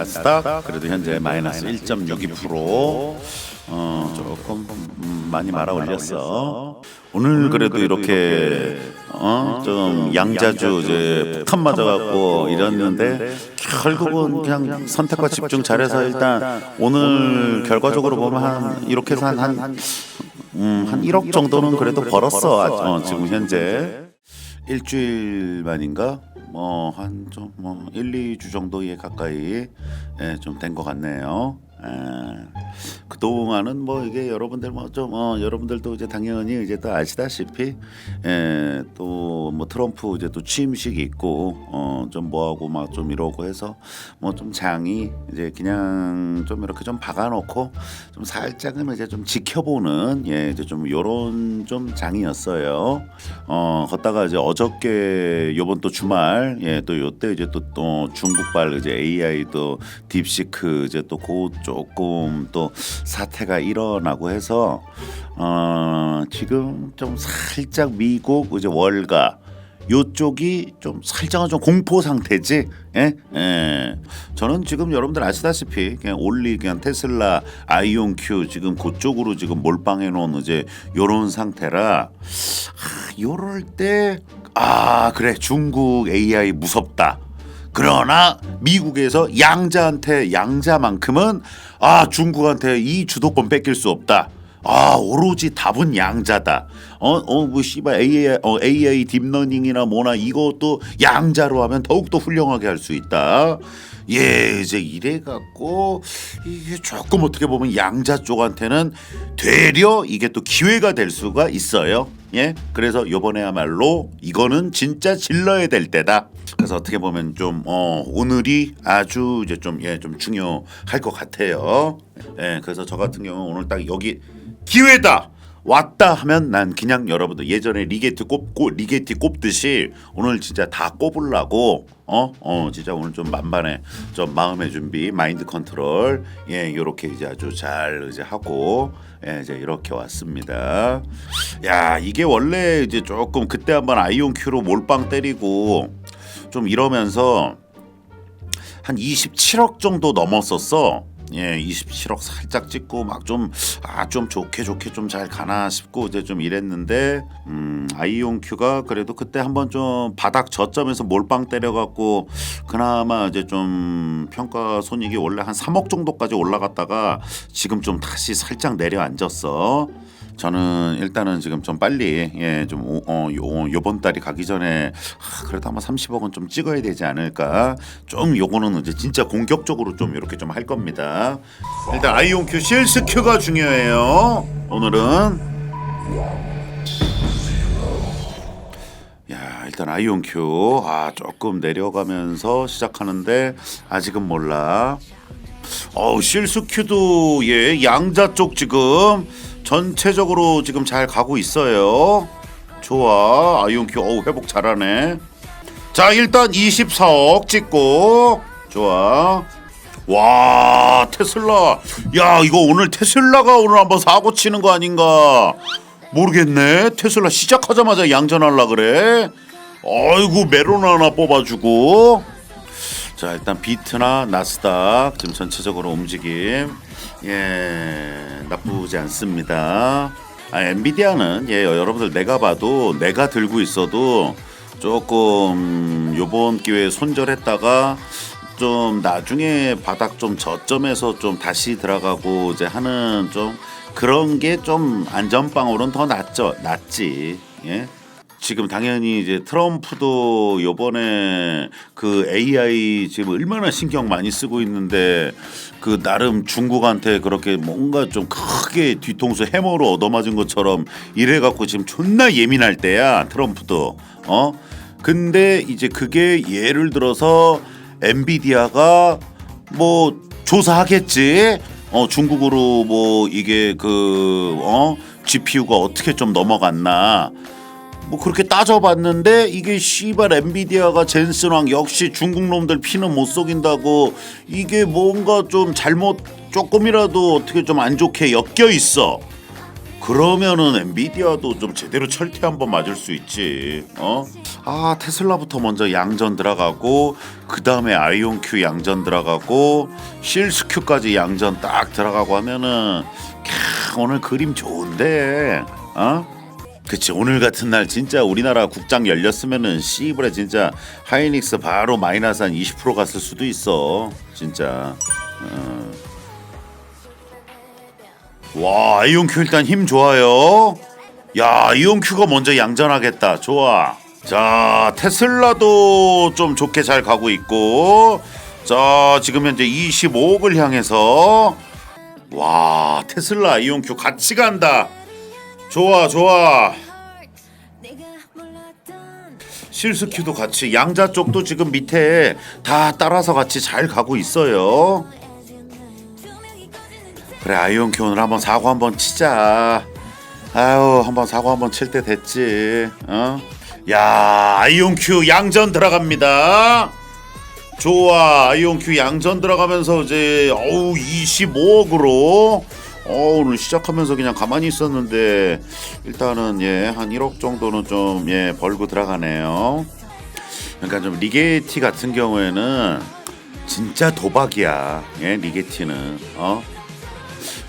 나스닥 그래도 현재 마이너스 1.62% 어, 조금 음, 많이 말아 올렸어. 오늘 그래도 이렇게 어, 좀 양자주 이제 폭탄 맞아갖고 이랬는데 결국은 그냥 선택과 집중 잘해서 일단 오늘 결과적으로 보면 한 이렇게 해서 한, 한, 음, 한 1억 정도는 그래도 벌었어. 어, 지금 현재 일주일 만인가 뭐 한 좀뭐 1, 2주 정도에 가까이 예, 좀된 것 같네요. 예. 그동안은 뭐 이게 여러분들 뭐 좀 어, 여러분들도 이제 당연히 이제 또 아시다시피 예, 또뭐 트럼프 이제 또 취임식이 있고 어, 좀 뭐하고 막 좀 이러고 해서 뭐 좀 장이 이제 그냥 좀 이렇게 좀 박아놓고 좀 살짝은 이제 좀 지켜보는 예 이제 좀 요런 좀 장이었어요. 어 걷다가 이제 어저께 요번 또 주말 예또 요때 이제 또, 또 중국발 이제 AI도 딥시크 이제 또그 조금 또 사태가 일어나고 해서 어 지금 좀 살짝 미국 이제 월가 요쪽이 좀 살짝은 좀 공포 상태지. 예? 예. 저는 지금 여러분들 아시다시피 그냥 올리 그냥 테슬라 아이온 큐 지금 그쪽으로 지금 몰빵해 놓은 이제 요런 상태라 아, 요럴 때 아, 그래. 중국 AI 무섭다. 그러나 미국에서 양자한테 양자만큼은 아 중국한테 이 주도권 뺏길 수 없다. 아 오로지 답은 양자다. 어어뭐 씨발 AI 어, AI 딥러닝이나 뭐나 이것도 양자로 하면 더욱 더 훌륭하게 할 수 있다. 예 이제 이래 갖고 이게 조금 어떻게 보면 양자 쪽한테는 되려 이게 또 기회가 될 수가 있어요. 예 그래서 요번에야말로 이거는 진짜 질러야 될 때다. 그래서 어떻게 보면 좀 어, 오늘이 아주 이제 좀예 좀 중요할 것 같아요. 예 그래서 저 같은 경우 는 오늘 딱 여기 기회다. 왔다 하면 난 그냥 여러분들 예전에 리게트 꼽고 리게트 꼽듯이 오늘 진짜 다 꼽으려고 어 어 진짜 오늘 좀 만반의 좀 마음의 준비 마인드 컨트롤 예 요렇게 이제 아주 잘 이제 하고 예 이제 이렇게 왔습니다 야 이게 원래 이제 조금 그때 한번 아이온 큐로 몰빵 때리고 좀 이러면서 한 27억 정도 넘었었어. 예, 27억 살짝 찍고 막 좀 아 좀 좋게 좋게 좀 잘 가나 싶고 이제 좀 이랬는데 음, 아이온 큐가 그래도 그때 한번 좀 바닥 저점에서 몰빵 때려갖고 그나마 이제 좀 평가 손익이 원래 한 3억 정도까지 올라갔다가 지금 좀 다시 살짝 내려앉았어. 저는 일단은 지금 좀 빨리 예좀 어, 요, 요번 달이 가기 전에 아, 그래도 아마 30억은 좀 찍어야 되지 않을까. 좀 요거는 이제 진짜 공격적으로 좀 이렇게 좀 할 겁니다. 일단 아이온 큐 실스 큐가 중요해요. 오늘은. 야 일단 아이온 큐 아 조금 내려가면서 시작하는데 아직은 몰라 어우 실수 큐도 예 양자 쪽 지금 전체적으로 지금 잘 가고 있어요. 좋아. 아이온 큐 어우 회복 잘하네. 자 일단 24억 찍고. 좋아. 와 테슬라. 야 이거 오늘 테슬라가 오늘 한번 사고 치는 거 아닌가? 모르겠네. 테슬라 시작하자마자 양전할라 그래? 아이고 메론 하나 뽑아주고 자 일단 비트나 나스닥 지금 전체적으로 움직임 예 나쁘지 않습니다. 아 엔비디아는 예 여러분들 내가 봐도 내가 들고 있어도 조금 요번 기회에 손절했다가 좀 나중에 바닥 좀 저점에서 좀 다시 들어가고 이제 하는 좀 그런 게 좀 안전빵으로는 더 낫죠 낫지 예. 지금 당연히 이제 트럼프도 요번에 그 AI 지금 얼마나 신경 많이 쓰고 있는데 그 나름 중국한테 그렇게 뭔가 좀 크게 뒤통수 해머로 얻어맞은 것처럼 이래 갖고 지금 존나 예민할 때야 트럼프도. 어? 근데 이제 그게 예를 들어서 엔비디아가 뭐 조사하겠지? 어 중국으로 뭐 이게 그어? GPU가 어떻게 좀 넘어갔나 뭐 그렇게 따져봤는데 이게 씨발 엔비디아가 젠슨왕 역시 중국 놈들 피는 못 속인다고 이게 뭔가 좀 잘못 조금이라도 어떻게 좀 안 좋게 엮여 있어. 그러면은 엔비디아도 좀 제대로 철퇴 한번 맞을 수 있지. 어? 아 테슬라부터 먼저 양전 들어가고 그 다음에 아이온 큐 양전 들어가고 실스 큐까지 양전 딱 들어가고 하면은 캬, 오늘 그림 좋은데 어? 그치 오늘 같은 날 진짜 우리나라 국장 열렸으면은 씨브레 진짜 하이닉스 바로 마이너스 한 20% 갔을 수도 있어 진짜. 어. 와 아이온큐 일단 힘 좋아요. 야 아이온큐가 먼저 양전하겠다. 좋아. 자 테슬라도 좀 좋게 잘 가고 있고. 자 지금 현재 25억을 향해서. 와 테슬라 아이온큐 같이 간다 좋아 좋아 실스큐도 같이 양자 쪽도 지금 밑에 다 따라서 같이 잘 가고 있어요. 그래 아이온큐 오늘 한번 사고 한번 치자. 아유 한번 사고 한번 칠 때 됐지. 어? 야 아이온 큐 양전 들어갑니다. 좋아 아이온 큐 양전 들어가면서 이제 어우 25억으로 어, 오늘 시작하면서 그냥 가만히 있었는데 일단은 예 한 1억 정도는 좀 예 벌고 들어가네요. 그러니까 좀 리게티 같은 경우에는 진짜 도박이야. 예 리게티는 어.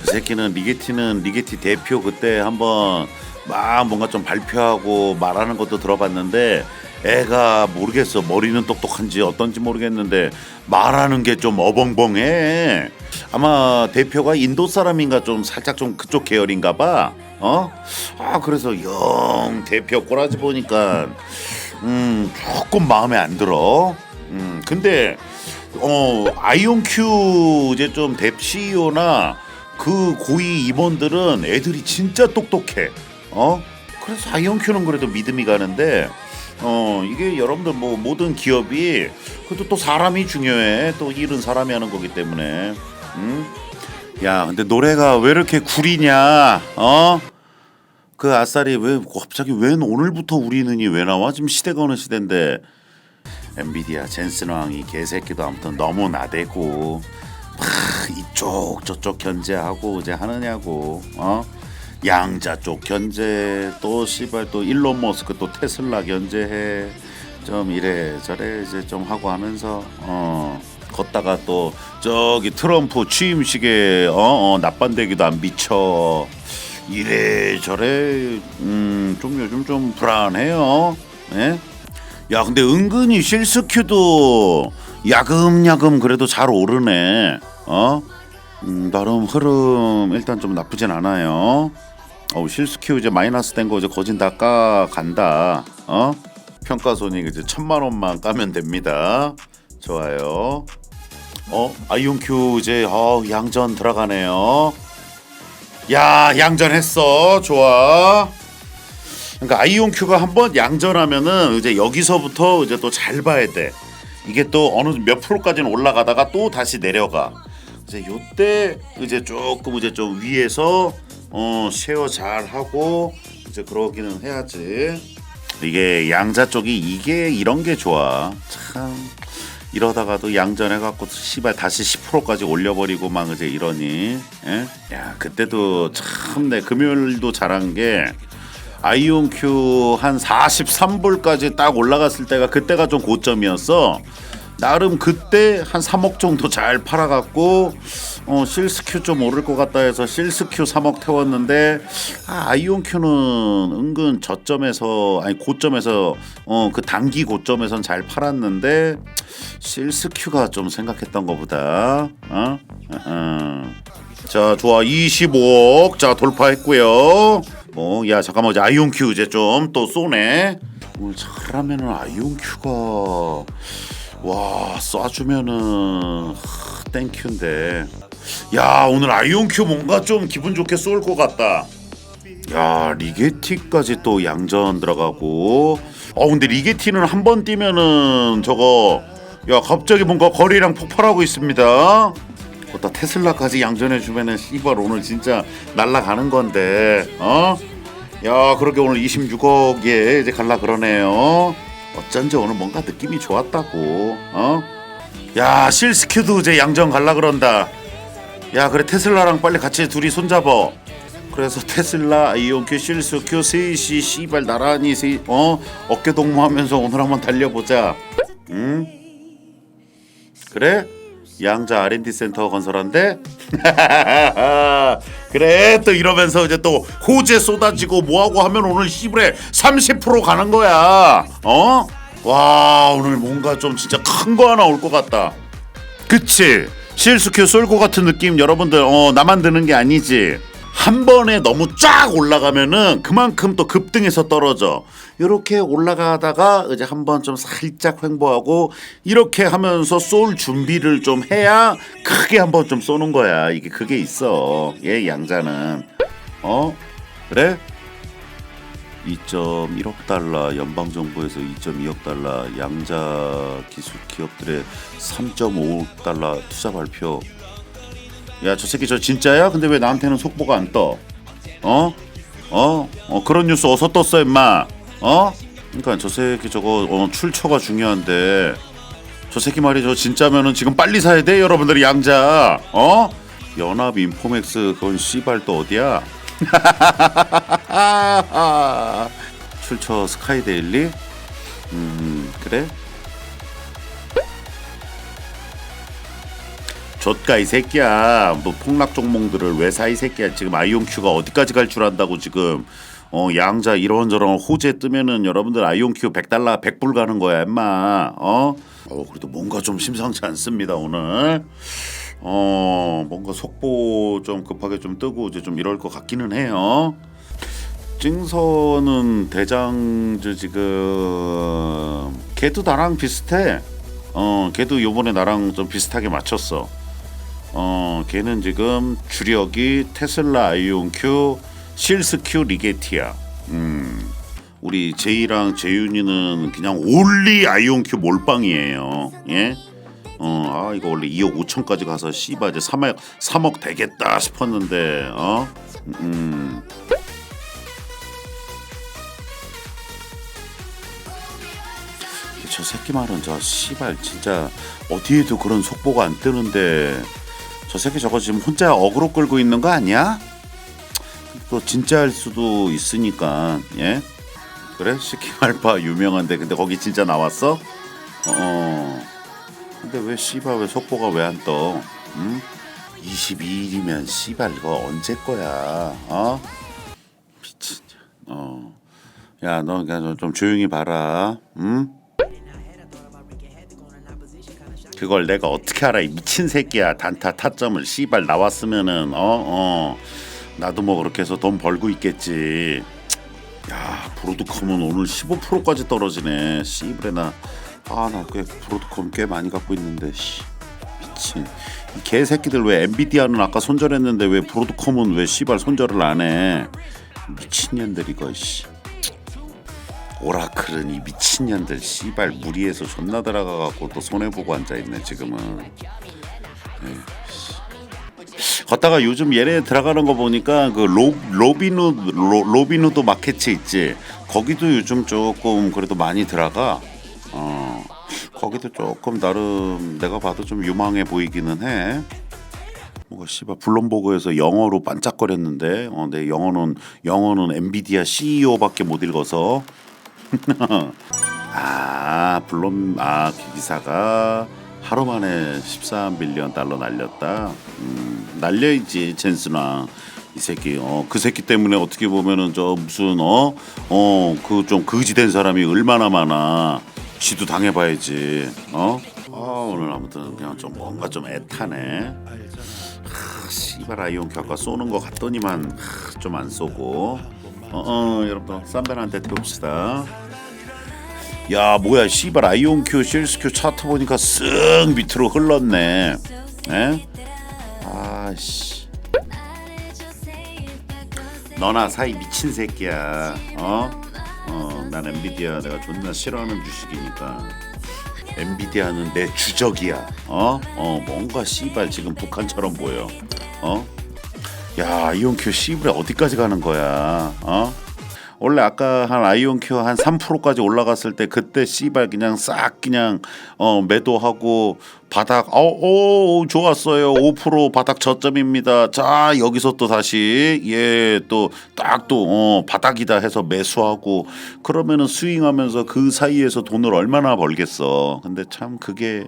그 새끼는 리게티는 리게티 대표 그때 한번 막 뭔가 좀 발표하고 말하는 것도 들어봤는데 애가 모르겠어 머리는 똑똑한지 어떤지 모르겠는데 말하는 게 좀 어벙벙해 아마 대표가 인도 사람인가 좀 살짝 좀 그쪽 계열인가 봐 어? 아 그래서 영 대표 꼬라지 보니까 음 조금 마음에 안 들어 음 근데 어 아이온큐 이제 좀뎁 CEO나 그 고위 임원들은 애들이 진짜 똑똑해. 어? 그래서 아이온큐는 그래도 믿음이 가는데 어 이게 여러분들 뭐 모든 기업이 그래도 또 사람이 중요해. 또 일은 사람이 하는 거기 때문에. 음? 야, 근데 노래가 왜 이렇게 구리냐? 어? 그 아싸리 왜 갑자기 왜 오늘부터 우리는이 왜 나와? 지금 시대가 어느 시대인데 엔비디아 젠슨 왕이 개새끼도 아무튼 너무 나대고 하, 이쪽 저쪽 견제하고 이제 하느냐고 어 양자 쪽 견제 또 씨발 또 일론 머스크 또 테슬라 견제해 좀 이래 저래 이제 좀 하고 하면서 어 걷다가 또 저기 트럼프 취임식에 어, 어 납반대기도 안 미쳐. 이래 저래 음좀 요즘 좀 불안해요. 예? 야 근데 은근히 실스큐도 야금야금 그래도 잘 오르네. 어? 음, 나름 흐름 일단 좀 나쁘진 않아요. 어 실스큐 이제 마이너스 된 거 이제 거진 다 까 간다. 어? 평가 손익 이제 천만 원만 까면 됩니다. 좋아요 어 아이온큐 이제 어 양전 들어가네요 야 양전했어 좋아 그러니까 아이온 큐가 한번 양전하면은 이제 여기서부터 이제 또 잘 봐야 돼. 이게 또 어느 몇 프로까지는 올라가다가 또 다시 내려가. 이제 요때 이제 조금 이제 좀 위에서 어 쉐어 잘 하고 이제 그러기는 해야지. 이게 양자 쪽이 이게 이런 게 좋아. 참 이러다가도 양전해갖고 씨발 다시 10%까지 올려버리고 막 이제 이러니. 예? 야 그때도 참 내 금요일도 잘한 게. 아이온큐 한 43불까지 딱 올라갔을 때가 그때가 좀 고점이었어. 나름 그때 한 3억 정도 잘 팔아갖고 어, 실스큐 좀 오를 것 같다 해서 실스큐 3억 태웠는데 아, 아이온큐는 은근 저점에서 아니 고점에서 어, 그 단기 고점에선 잘 팔았는데 실스큐가 좀 생각했던 것보다 어? 어. 자 좋아. 25억. 자 돌파했고요. 뭐야 잠깐만. 아이온큐 이제 좀 또 쏘네. 오늘 잘하면은 아이온큐가 와 쏴주면은 하, 땡큐인데. 야 오늘 아이온큐 뭔가 좀 기분 좋게 쏠 것 같다. 야 리게티까지 또 양전 들어가고. 어 근데 리게티는 한 번 뛰면은 저거 야 갑자기 뭔가 거리랑 폭발하고 있습니다. 거기다 테슬라까지 양전해 주면은 씨발 오늘 진짜 날라가는 건데 어? 야 그렇게 오늘 26억에 이제 갈라 그러네요 어쩐지 오늘 뭔가 느낌이 좋았다고 어? 야 실스큐도 이제 양전 갈라 그런다 야 그래 테슬라랑 빨리 같이 둘이 손잡어 그래서 테슬라, 아이온큐, 실수큐, 셋이 씨발 나란히 세, 어 어깨 동무하면서 오늘 한번 달려보자. 응? 그래? 양자 R&D 센터 건설한대? 그래 또 이러면서 이제 또 호재 쏟아지고 뭐하고 하면 오늘 씨발에 30% 가는 거야 어? 와 오늘 뭔가 좀 진짜 큰 거 하나 올 것 같다 그치 실수큐 쏠고 같은 느낌 여러분들 어 나만 드는 게 아니지 한 번에 너무 쫙 올라가면은 그만큼 또 급등해서 떨어져. 이렇게 올라가다가 이제 한 번 좀 살짝 횡보하고 이렇게 하면서 쏠 준비를 좀 해야 크게 한 번 좀 쏘는 거야. 이게 그게 있어. 얘 양자는. 어? 그래? 2.1억 달러 연방 정부에서 2.2억 달러 양자 기술 기업들의 3.5억 달러 투자 발표. 야 저 새끼 저 진짜야? 근데 왜 나한테는 속보가 안 떠? 어? 어? 어 그런 뉴스 어서 떴어 임마. 어? 그러니까 저 새끼 저거 어, 출처가 중요한데 저 새끼 말이죠 진짜면은 지금 빨리 사야 돼 여러분들이 양자. 어? 연합 인포맥스 그건 씨발 또 어디야? 출처 스카이데일리? 음 그래? 좆가 이 새끼야 뭐 폭락 종목들을 왜 사 이 새끼야 지금 아이온큐가 어디까지 갈 줄 안다고 지금 어 양자 이런저런 호재 뜨면은 여러분들 아이온큐 100달러 100불 가는 거야 임마 어? 어 그래도 뭔가 좀 심상치 않습니다 오늘 어 뭔가 속보 좀 급하게 좀 뜨고 이제 좀 이럴 것 같기는 해요. 증서는 대장주 지금 걔도 나랑 비슷해. 어 걔도 요번에 나랑 좀 비슷하게 맞췄어. 어 걔는 지금 주력이 테슬라 아이온큐, 실스큐, 리게티아. 음 우리 제이랑 재윤이는 그냥 올리 아이온큐 몰빵이에요. 예? 어, 아 이거 원래 2억 5천까지 가서 씨발 이제 3억 3억 되겠다 싶었는데 어? 음. 저 새끼 말은 저 씨발 진짜 어디에도 그런 속보가 안 뜨는데 저 새끼 저거 지금 혼자 어그로 끌고 있는 거 아니야? 또 진짜일 수도 있으니까 예 그래 시키말파 유명한데 근데 거기 진짜 나왔어? 어. 근데 왜 씨발 왜 속보가 왜 안 떠? 응? 22일이면 씨발 이거 언제 거야? 어? 미친. 어. 야, 너 그냥 좀 조용히 봐라. 응? 그걸 내가 어떻게 알아? 이 미친 새끼야. 단타 타점을 씨발 나왔으면은 어, 어. 나도 뭐 그렇게 해서 돈 벌고 있겠지. 야, 브로드컴은 오늘 15%까지 떨어지네. 씨발에나 아나꽤 브로드컴 꽤 많이 갖고 있는데 씨 미친 이 개새끼들 왜 엔비디아는 아까 손절했는데 왜 브로드컴은 왜 씨발 손절을 안 해 미친년들 이거 씨 오라클은 이 미친년들 씨발 무리해서 존나 들어가 갖고 또 손해 보고 앉아 있네 지금은. 예, 씨. 걷다가 요즘 얘네 들어가는 거 보니까 그 로, 로비누 로, 로비누드 마켓츠 있지. 거기도 요즘 조금 그래도 많이 들어가. 어. 거기도 조금 나름 내가 봐도 좀 유망해 보이기는 해. 뭐가 씨발 블룸버그에서 영어로 반짝거렸는데 어, 내 영어는 영어는 엔비디아 CEO밖에 못 읽어서 아 블룸 아그 기사가 하루 만에 13빌리언 달러 날렸다. 음, 날려있지 젠스나 이 새끼 어 그 새끼 때문에 어떻게 보면은 저 무슨 어 어 그 좀 거지된 사람이 얼마나 많아. 지도 당해봐야지. 어? 아 오늘 아무튼 그냥 좀 뭔가 좀 애타네. 하, 씨발 아이온큐 아까 쏘는 거 같더니만 좀 안 쏘고. 어, 어 여러분 쌈배한테 태웁시다. 야 뭐야 씨발 아이온큐 실스큐 차트 보니까 쓱 밑으로 흘렀네. 에? 아씨. 너나 사이 미친 새끼야. 어? 어, 난 엔비디아 내가 존나 싫어하는 주식이니까. 엔비디아는 내 주적이야. 어? 어, 뭔가 씨발 지금 북한처럼 보여. 어? 야, 아이온큐 씨발 어디까지 가는 거야? 어? 원래 아까 한 아이온큐 한 3%까지 올라갔을 때 그때 씨발 그냥 싹 그냥 어 매도하고 바닥 어오 좋았어요. 5% 바닥 저점입니다. 자 여기서 또 다시 예 또딱 또 어, 바닥이다 해서 매수하고 그러면은 스윙하면서 그 사이에서 돈을 얼마나 벌겠어. 근데 참 그게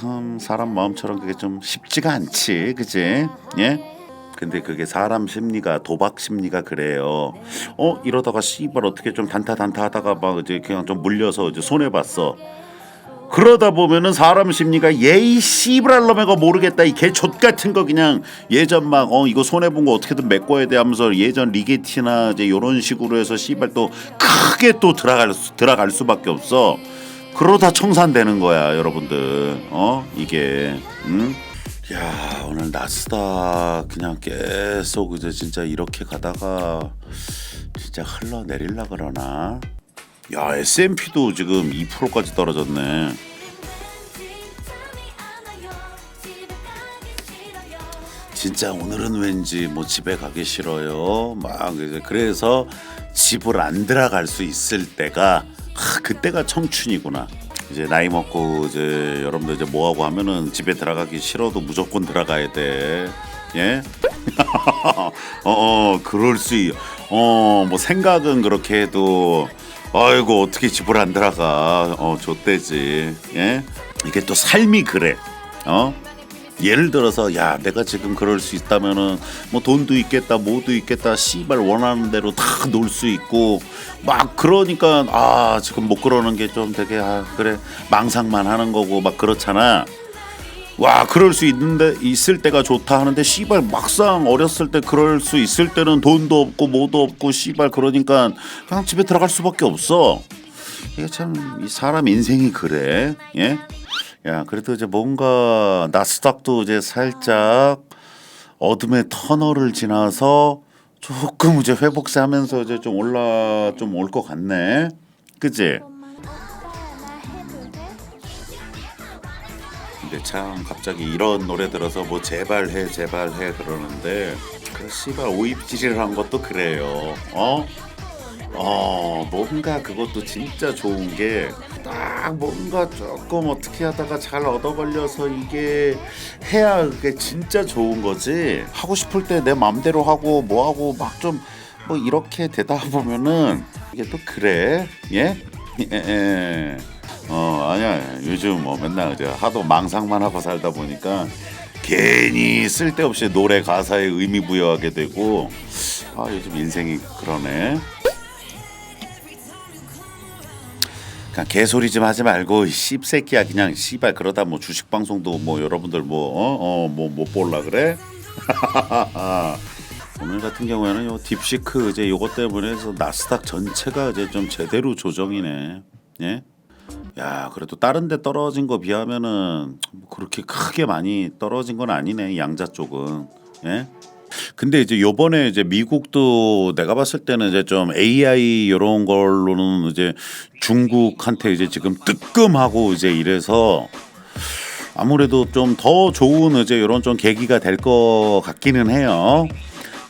참 사람 마음처럼 그게 좀 쉽지가 않지. 그지 예 근데 그게 사람 심리가 도박 심리가 그래요. 어 이러다가 씨발 어떻게 좀 단타 단타 하다가 막 이제 그냥 좀 물려서 이제 손해 봤어. 그러다 보면은 사람 심리가 예이 놈의거 모르겠다 이 개족 같은 거 그냥 예전 막 어 이거 손해 본 거 어떻게든 메꿔야 돼 하면서 예전 리게티나 이제 요런 식으로 해서 씨발 또 크게 또 들어갈 수, 들어갈 수밖에 없어. 그러다 청산되는 거야 여러분들. 어 이게 응? 야 오늘 나스닥 그냥 계속 이제 진짜 이렇게 가다가 진짜 흘러내릴라 그러나? 야 S&P도 지금 2%까지 떨어졌네. 진짜 오늘은 왠지 뭐 집에 가기 싫어요? 막 이제 그래서 집을 안 들어갈 수 있을 때가 하, 그때가 청춘이구나 이제 나이 먹고 이제 여러분들 이제 뭐 하고 하면은 집에 들어가기 싫어도 무조건 들어가야 돼. 예? 어, 어, 그럴 수, 있- 어, 뭐 생각은 그렇게 해도, 아이고 어떻게 집을 안 들어가, 어, 좆대지, 예? 이게 또 삶이 그래, 어? 예를 들어서 야 내가 지금 그럴 수 있다면은 뭐 돈도 있겠다 뭐도 있겠다 씨발 원하는 대로 다 놀 수 있고 막 그러니까 아 지금 못 그러는 게 좀 되게 아 그래 망상만 하는 거고 막 그렇잖아. 와 그럴 수 있는데 있을 때가 좋다 하는데 씨발 막상 어렸을 때 그럴 수 있을 때는 돈도 없고 뭐도 없고 씨발 그러니까 그냥 집에 들어갈 수밖에 없어. 이게 참 이 사람 인생이 그래. 예 야, 그래도 이제 뭔가 나스닥도 이제 살짝 어둠의 터널을 지나서 조금 이제 회복세 하면서 이제 좀 올라 좀 올 것 같네. 그지? 근데 참 갑자기 이런 노래 들어서 뭐 제발 해 제발 해 그러는데 그 씨발 오입질이란 것도 그래요. 어? 어 뭔가 그것도 진짜 좋은 게 딱 뭔가 조금 어떻게 하다가 잘 얻어 걸려서 이게 해야 그게 진짜 좋은 거지 하고 싶을 때내 맘대로 하고 뭐 하고 막 좀 뭐 이렇게 되다 보면은 이게 또 그래 예? 예, 예. 어 아니야 요즘 뭐 맨날 이제 하도 망상만 하고 살다 보니까 괜히 쓸데없이 노래 가사에 의미 부여하게 되고 아 요즘 인생이 그러네 그냥 개소리 좀 하지 말고 이 씹새끼야 그냥 씨발 그러다 뭐 주식 방송도 뭐 여러분들 뭐어뭐못 볼라 그래? 오늘 같은 경우에는 요 딥시크 이제 요것 때문에 해서 나스닥 전체가 이제 좀 제대로 조정이네. 예? 야 그래도 다른 데 떨어진 거 비하면은 뭐 그렇게 크게 많이 떨어진 건 아니네 양자 쪽은 예 근데 이제 요번에 이제 미국도 내가 봤을 때는 이제 좀 AI 이런 걸로는 이제 중국한테 이제 지금 뜨끔하고 이제 이래서 아무래도 좀 더 좋은 이제 이런 좀 계기가 될 것 같기는 해요.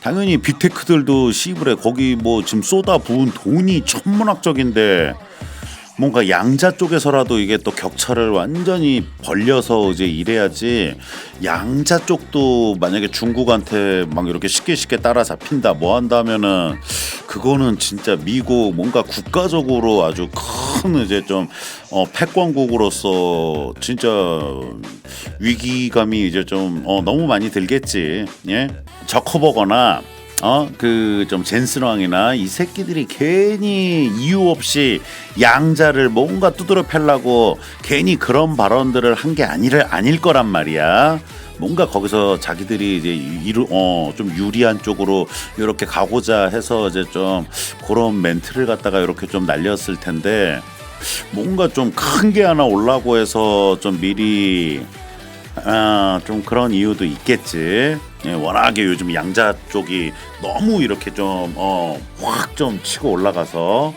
당연히 빅테크들도 시브레 거기 뭐 지금 쏟아 부은 돈이 천문학적인데 뭔가 양자 쪽에서라도 이게 또 격차를 완전히 벌려서 이제 이래야지 양자 쪽도 만약에 중국한테 막 이렇게 쉽게 쉽게 따라잡힌다 뭐 한다면은 그거는 진짜 미국 뭔가 국가적으로 아주 큰 이제 좀 어, 패권국으로서 진짜 위기감이 이제 좀 어, 너무 많이 들겠지. 예? 저커버거나 어 그 좀 젠스왕이나 이 새끼들이 괜히 이유 없이 양자를 뭔가 두드려 패려고 괜히 그런 발언들을 한 게 아니를 아닐 거란 말이야. 뭔가 거기서 자기들이 이제 이루 어좀 유리한 쪽으로 이렇게 가고자 해서 이제 좀 그런 멘트를 갖다가 이렇게 좀 날렸을 텐데 뭔가 좀 큰 게 하나 올라고 해서 좀 미리 아, 좀 그런 이유도 있겠지. 예, 워낙에 요즘 양자 쪽이 너무 이렇게 좀, 어, 확 좀 치고 올라가서.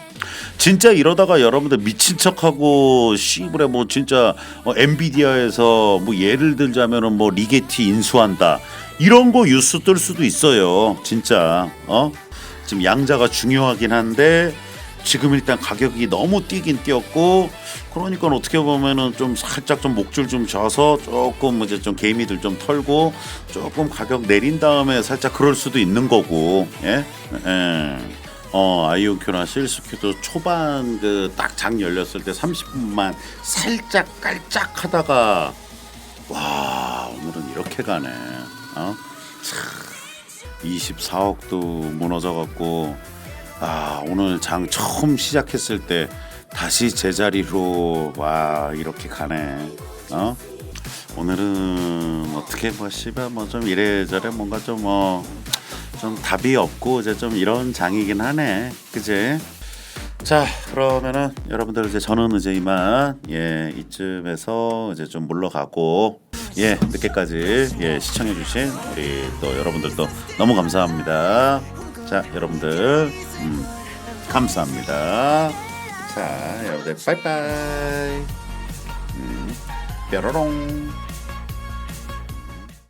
진짜 이러다가 여러분들 미친 척하고 씨부레 뭐 진짜 어, 엔비디아에서 뭐 예를 들자면은 뭐 리게티 인수한다 이런 거 뉴스 뜰 수도 있어요 진짜 어 지금 양자가 중요하긴 한데 지금 일단 가격이 너무 뛰긴 뛰었고 그러니까 어떻게 보면은 좀 살짝 좀 목줄 좀 져서 조금 이제 좀 개미들 좀 털고 조금 가격 내린 다음에 살짝 그럴 수도 있는 거고 예. 예. 어 아이오큐나 실스큐도 초반 그 딱 장 열렸을 때 30분만 살짝 깔짝 하다가 와 오늘은 이렇게 가네 어? 24억도 무너져 갖고 아 오늘 장 처음 시작했을 때 다시 제자리로 와 이렇게 가네. 어? 오늘은 어떻게 뭐 씨발 뭐 좀 이래저래 뭔가 좀뭐좀 답이 없고 이제 좀 이런 장이긴 하네. 그지 자 그러면은 여러분들 이제 저는 이제 이만 예 이쯤에서 이제 좀 물러가고 예 늦게까지 예 시청해주신 우리 또 여러분들도 너무 감사합니다 자 여러분들. 음, 감사합니다. 자 여러분들 빠이빠이. 음, 뾰로롱